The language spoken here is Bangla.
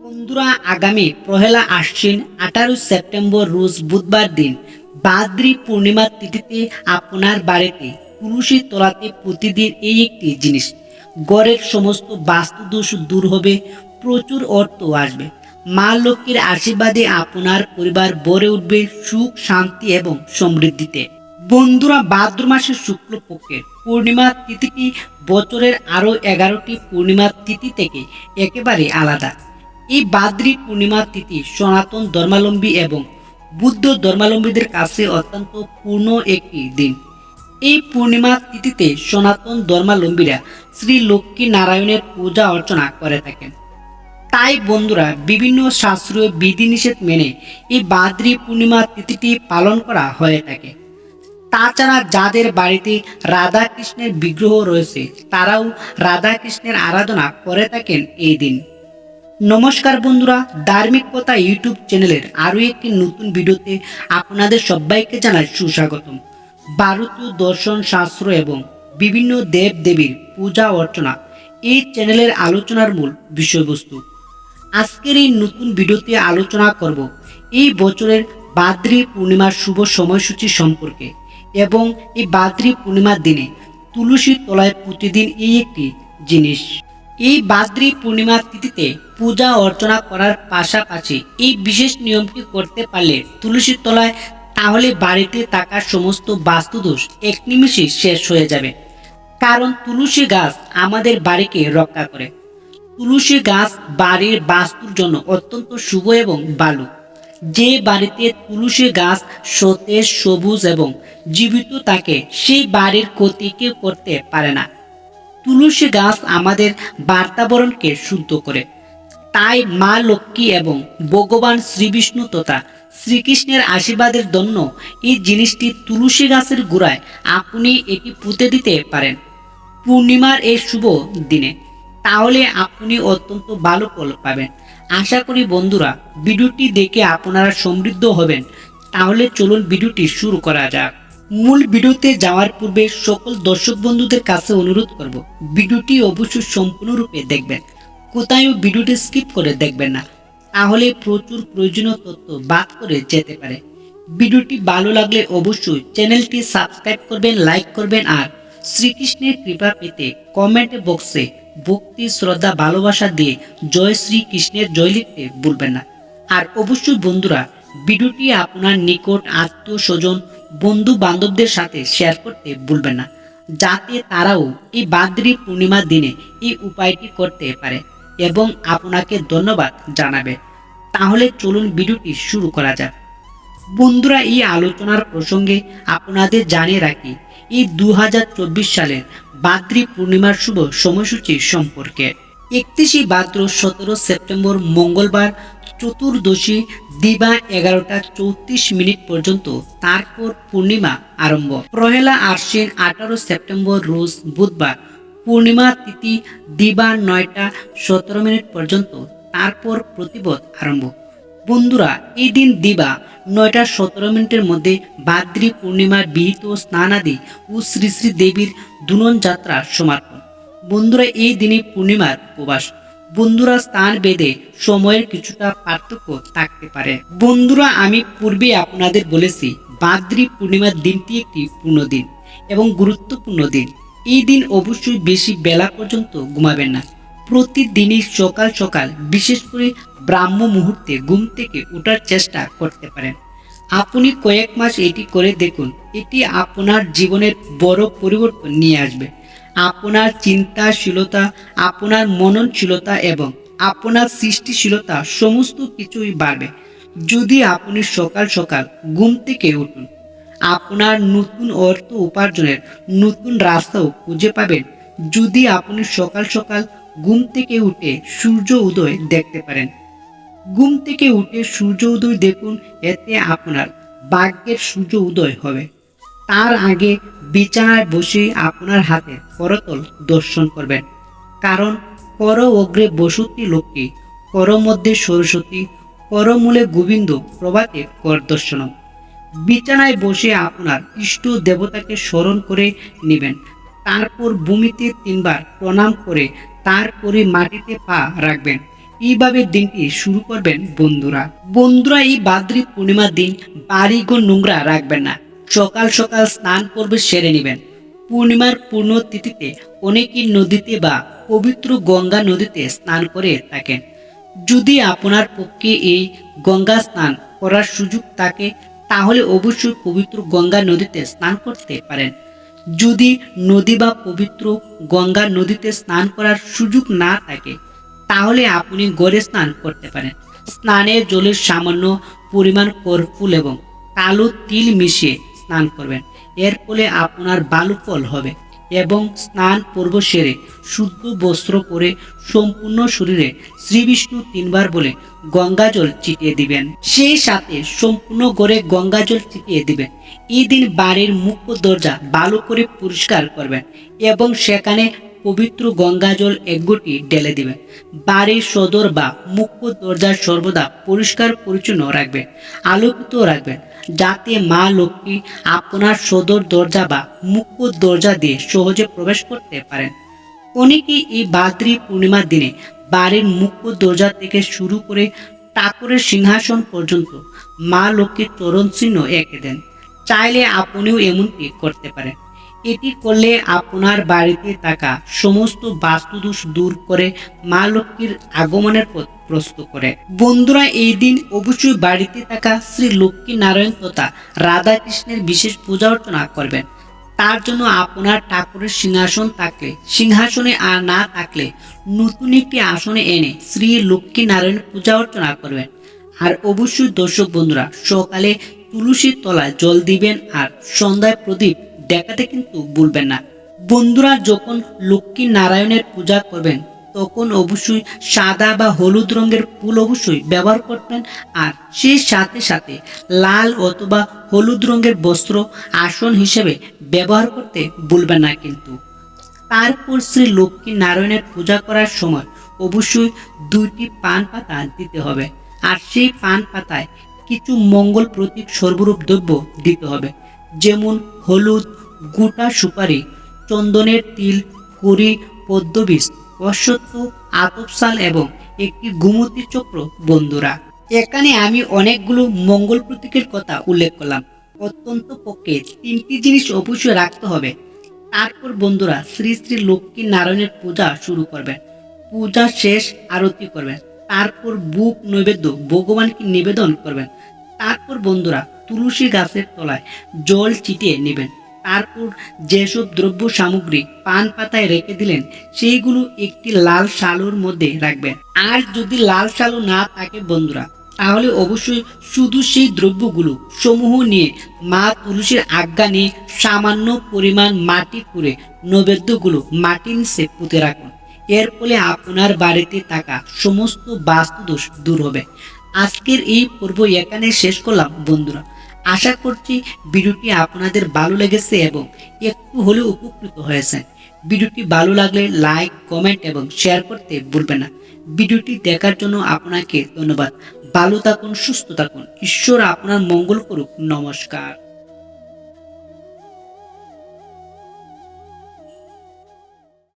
বন্ধুরা, আগামী পহেলা আশ্বিন আঠারো সেপ্টেম্বর রোজ বুধবার দিন বাদ্রি পূর্ণিমা তিথিতে আপনার বাড়িতে তুলসী তলাতে প্রতিদিন এই একটি জিনিস। গড়ের সমস্ত বাস্তুদোষ দূর হবে, প্রচুর অর্থ আসবে। মা লক্ষ্মীর আশীর্বাদে আপনার পরিবার ভরে উঠবে সুখ, শান্তি এবং সমৃদ্ধিতে। বন্ধুরা, ভাদ্র মাসের শুক্লপক্ষের পূর্ণিমা তিথিটি বছরের আরও এগারোটি পূর্ণিমা তিথি থেকে একেবারে আলাদা। এই বাদ্রি পূর্ণিমা তিথি সনাতন ধর্মাবলম্বী এবং বুদ্ধ ধর্মাবলম্বীদের কাছে অত্যন্ত পূর্ণ একটি দিন। এই পূর্ণিমা তিথিতে সনাতন ধর্মাবলম্বীরা শ্রী লক্ষ্মী নারায়ণের পূজা অর্চনা করে থাকেন। তাই বন্ধুরা, বিভিন্ন শাস্ত্রীয় বিধিনিষেধ মেনে এই বাদ্রি পূর্ণিমা তিথিটি পালন করা হয়ে থাকে। তাছাড়া যাদের বাড়িতে রাধা কৃষ্ণের বিগ্রহ রয়েছে, তারাও রাধা কৃষ্ণের আরাধনা করে থাকেন এই দিন। নমস্কার বন্ধুরা, ধার্মিক কথা ইউটিউব চ্যানেলের আরও একটি নতুন ভিডিওতে আপনাদের সবাইকে জানাই সুস্বাগতম। ভারতীয় দর্শন শাস্ত্র এবং বিভিন্ন দেব দেবীর পূজা অর্চনা এই চ্যানেলের আলোচনার মূল বিষয়বস্তু। আজকের এই নতুন ভিডিওতে আলোচনা করব এই বছরের বাদ্রি পূর্ণিমার শুভ সময়সূচি সম্পর্কে এবং এই বাদ্রি পূর্ণিমার দিনে তুলসী তলায় প্রতিদিন এই একটি জিনিস। এই বাদ্রি পূর্ণিমার তিথিতে পূজা অর্চনা করার পাশাপাশি এই বিশেষ নিয়মটি করতে পারলে তুলসী তলায় তাহলে বাড়িতে থাকা সমস্ত বাস্তুদোষ এক নিমিষে শেষ হয়ে যাবে। কারণ তুলসী গাছ আমাদের বাড়িকে রক্ষা করে। তুলসী গাছ বাড়ির বাস্তুর জন্য অত্যন্ত শুভ এবং ভালো যে বাড়িতে তুলসী গাছ সতেজ, সবুজ এবং জীবিত থাকে, সেই বাড়ির ক্ষতি কেউ করতে পারে না। তুলসী গাছ আমাদের বার্তাবরণকে শুদ্ধ করে। তাই মা লক্ষ্মী এবং ভগবান শ্রীবিষ্ণু তথা শ্রীকৃষ্ণের আশীর্বাদের জন্য এই জিনিসটি তুলসী গাছের গোড়ায় আপনি এটি পুঁতে দিতে পারেন। পূর্ণিমার এই শুভ দিনে। তাহলে আপনি অত্যন্ত ভালো ফল পাবেন। আশা করি বন্ধুরা, ভিডিওটি দেখে আপনারা সমৃদ্ধ হবেন। তাহলে চলুন ভিডিওটি শুরু করা যাক। মূল ভিডিওতে যাওয়ার পূর্বে সকল দর্শক বন্ধুদের কাছে অনুরোধ করব, ভিডিওটি অবশ্যই সম্পূর্ণরূপে দেখবেন। কোথায়ও ভিডিওটি স্কিপ করে দেখবেন না। তাহলে প্রচুর প্রয়োজনীয় তথ্য বাদ করে যেতে পারে। ভিডিওটি ভালো লাগলে অবশ্যই চ্যানেলটি সাবস্ক্রাইব করবেন, লাইক করবেন আর শ্রীকৃষ্ণের কৃপা পেতে কমেন্ট বক্সে ভক্তি, শ্রদ্ধা, ভালোবাসা দিয়ে জয় শ্রীকৃষ্ণের জয় লিখতে ভুলবেন না। আর অবশ্যই বন্ধুরা, ভিডিওটি আপনার নিকট, আত্মীয় স্বজন বন্ধু বান্ধবদের সাথে শেয়ার করতে ভুলবেন না। যাতে তারাও এই বাদ্রি পূর্ণিমার দিনে এই উপায়টি করতে পারে। এবং আপনাকে ধন্যবাদ জানাবে। তাহলে চলুন ভিডিওটি শুরু করা যাক। বন্ধুরা, এই আলোচনার প্রসঙ্গে আপনাদের জানিয়ে রাখি, এই দু সালের বাদ্রি পূর্ণিমার শুভ সময়সূচি সম্পর্কে। একত্রিশে ভাদ্র সতেরো সেপ্টেম্বর মঙ্গলবার চতুর্দশী দিবা এগারোটা চৌত্রিশ মিনিট পর্যন্ত তারপর পূর্ণিমা আরম্ভ। প্রহেলা আশ্বিন আঠারো সেপ্টেম্বর রোজ বুধবার পূর্ণিমা, তিথি, দিবা, নয়টা, সতেরো মিনিট পর্যন্ত। তারপর প্রতিপদ আরম্ভ। বন্ধুরা, এই দিন দিবা, নয়টা, সতেরো মিনিটের মধ্যে বাদ্রি পূর্ণিমার বিহিত স্নানাদি ও শ্রী শ্রী দেবীর দুলন যাত্রা সমাপন বন্ধুরা, এই দিনে পূর্ণিমার উপবাস। বন্ধুরা, স্থান বেদে সময়ের কিছুটা পার্থক্য থাকতে পারে। বন্ধুরা, আমি পূর্বে আপনাদের বলেছি, বাদ্রি পূর্ণিমার দিনটি একটি পূর্ণ দিন এবং গুরুত্বপূর্ণ দিন। এই দিন অবশ্যই বেশি বেলা পর্যন্ত ঘুমাবেন না। প্রতিদিনই সকাল সকাল বিশেষ করে ব্রাহ্ম মুহূর্তে ঘুম থেকে ওঠার চেষ্টা করতে পারেন। আপনি কয়েক মাস এটি করে দেখুন, এটি আপনার জীবনের বড় পরিবর্তন নিয়ে আসবে। আপনার চিন্তাশীলতা, আপনার মননশীলতা এবং আপনার সৃষ্টিশীলতা সমস্ত কিছুই বাড়বে। যদি আপনি সকাল সকাল ঘুম থেকে উঠুন আপনার নতুন অর্থ উপার্জনের নতুন রাস্তাও খুঁজে পাবেন যদি আপনি সকাল সকাল ঘুম থেকে উঠে সূর্য উদয় দেখতে পারেন। ঘুম থেকে উঠে সূর্য উদয় দেখুন, এতে আপনার ভাগ্যের সূর্য উদয় হবে। তার আগে বিছানায় বসে আপনার হাতে করতল দর্শন করবেন। কারণ কর অগ্রে বসতি লক্ষ্মী কর মধ্যে সরস্বতী করমূলে গোবিন্দ প্রভাতে কর দর্শনম। বিছানায় বসে আপনার ইষ্ট দেবতাকে স্মরণ করে নেবেন। তারপর ভূমিতে তিনবার প্রণাম করে তারপরে মাটিতে পা রাখবেন। এইভাবে দিনটি শুরু করবেন বন্ধুরা। বন্ধুরা, এই বাদ্রি পূর্ণিমার দিন বাড়িঘর নোংরা রাখবেন না। সকাল সকাল স্নান করবে সেরে নেবেন। পূর্ণিমার পূর্ণ তিথিতে অনেকেই নদীতে বা পবিত্র গঙ্গা নদীতে স্নান করে থাকেন। যদি আপনার পক্ষে এই গঙ্গা স্নান করার সুযোগ থাকে তাহলে অবশ্যই পবিত্র গঙ্গা নদীতে স্নান করতে পারেন। যদি নদী বা পবিত্র গঙ্গা নদীতে স্নান করার সুযোগ না থাকে, তাহলে আপনি গড়ে স্নান করতে পারেন। স্নানে জলের সামান্য পরিমাণ কর্পুল এবং কালো তিল মিশিয়ে স্নান করবেন। এর ফলে আপনার বালু ফল হবে। এবং স্নান পূর্ব সেরে শুদ্ধ বস্ত্র পরে সম্পূর্ণ শরীরে শ্রীবিষ্ণু তিনবার বলে গঙ্গা জল ছিটিয়ে দিবেন। সেই সাথে সম্পূর্ণ গড়ে গঙ্গা জল ছিটিয়ে দিবেন। এই দিন বাড়ির মুখ্য দরজা ভালো করে পরিষ্কার করবেন এবং সেখানে পবিত্র গঙ্গা জল একগোটি ঢেলে দিবেন। বাড়ির সদর বা মুখ্য দরজা সর্বদা পরিষ্কার পরিচ্ছন্ন রাখবেন, আলোকিত রাখবেন যাতে মা লক্ষ্মী আপনার সদর দরজা বা মুখ্য দরজা দিয়ে সহজে প্রবেশ করতে পারেন। অনেকে এই বাদ্রি পূর্ণিমার দিনে বাড়ির মুখ্য দরজা থেকে শুরু করে ঠাকুরের সিংহাসন পর্যন্ত মা লক্ষ্মীর চরণ চিহ্ন এঁকে দেন। চাইলে আপনিও এমনটি করতে পারেন। এটি করলে আপনার বাড়িতে থাকা সমস্ত বাস্তুদোষ দূর করে মা লক্ষ্মীর আগমনের পথ প্রস্তুত করে। বন্ধুরা, এই দিন অবশ্যই বাড়িতে থাকা শ্রী লক্ষ্মী নারায়ণ তথা রাধা কৃষ্ণের বিশেষ পূজা অর্চনা করবেন। তার জন্য আপনার ঠাকুরের সিংহাসন থাকলে, সিংহাসনে আর না থাকলে নতুন একটি আসনে এনে শ্রী লক্ষ্মী নারায়ণ পূজা অর্চনা করবেন। আর অবশ্যই দর্শক বন্ধুরা, সকালে তুলসীর তলায় জল দিবেন আর সন্ধ্যায় প্রদীপ দেখাতে কিন্তু ভুলবেন না। বন্ধুরা, যখন লক্ষ্মী নারায়ণের পূজা করবেন, তখন অবশ্যই সাদা বা হলুদ রঙের ফুল অবশ্যই ব্যবহার করবেন। আর সেই সাথে সাথে লাল অথবা হলুদ রঙের বস্ত্র আসন হিসেবে ব্যবহার করতে ভুলবেন না কিন্তু। তারপর শ্রী লক্ষ্মী নারায়ণের পূজা করার সময় অবশ্যই দুইটি পান পাতা দিতে হবে। আর সেই পান পাতায় কিছু মঙ্গল প্রতীক সর্বরূপ দ্রব্য দিতে হবে। যেমন হলুদ গোটা সুপারি চন্দনের তিল, কুড়ি পদ্মবিষ অশ্বত্থ আতপসাল এবং একটি গুমতি চক্র, বন্ধুরা। এখানে আমি অনেকগুলো মঙ্গল প্রতীকের কথা উল্লেখ করলাম। অত্যন্ত পক্ষে তিনটি জিনিস অবশ্যই রাখতে হবে। তারপর বন্ধুরা, শ্রী শ্রী লক্ষ্মী নারায়ণের পূজা শুরু করবেন। পূজা শেষ, আরতি করবেন। তারপর বুক নৈবেদ্য, ভগবানকে নিবেদন করবেন। তারপর বন্ধুরা, তুলসী গাছের তলায় জল ছিটিয়ে নেবেন। তারপর যেসব দ্রব্য সামগ্রী পান পাতায় রেখে দিলেন, সেইগুলো একটি লাল শালুর মধ্যে রাখবেন। আর যদি লাল শালু না থাকে বন্ধুরা, তাহলে অবশ্যই শুধু সেই দ্রব্যগুলো সমূহ নিয়ে মা পুরুষের আজ্ঞা নিয়ে সামান্য পরিমাণ মাটি করে নৈবেদ্যগুলো মাটির নিচে পুঁতে রাখুন। এর ফলে আপনার বাড়িতে থাকা সমস্ত বাস্তুদোষ দূর হবে। আজকের এই পর্ব এখানে শেষ করলাম বন্ধুরা। আশা করছি ভিডিওটি আপনাদের ভালো লেগেছে এবং একটু হলেও উপকৃত হয়েছেন। ভিডিওটি ভালো লাগলে লাইক, কমেন্ট এবং শেয়ার করতে ভুলবেন না। ভিডিওটি দেখার জন্য আপনাকে ধন্যবাদ। ভালো থাকুন, সুস্থ থাকুন। ঈশ্বর আপনার মঙ্গল করুক। নমস্কার।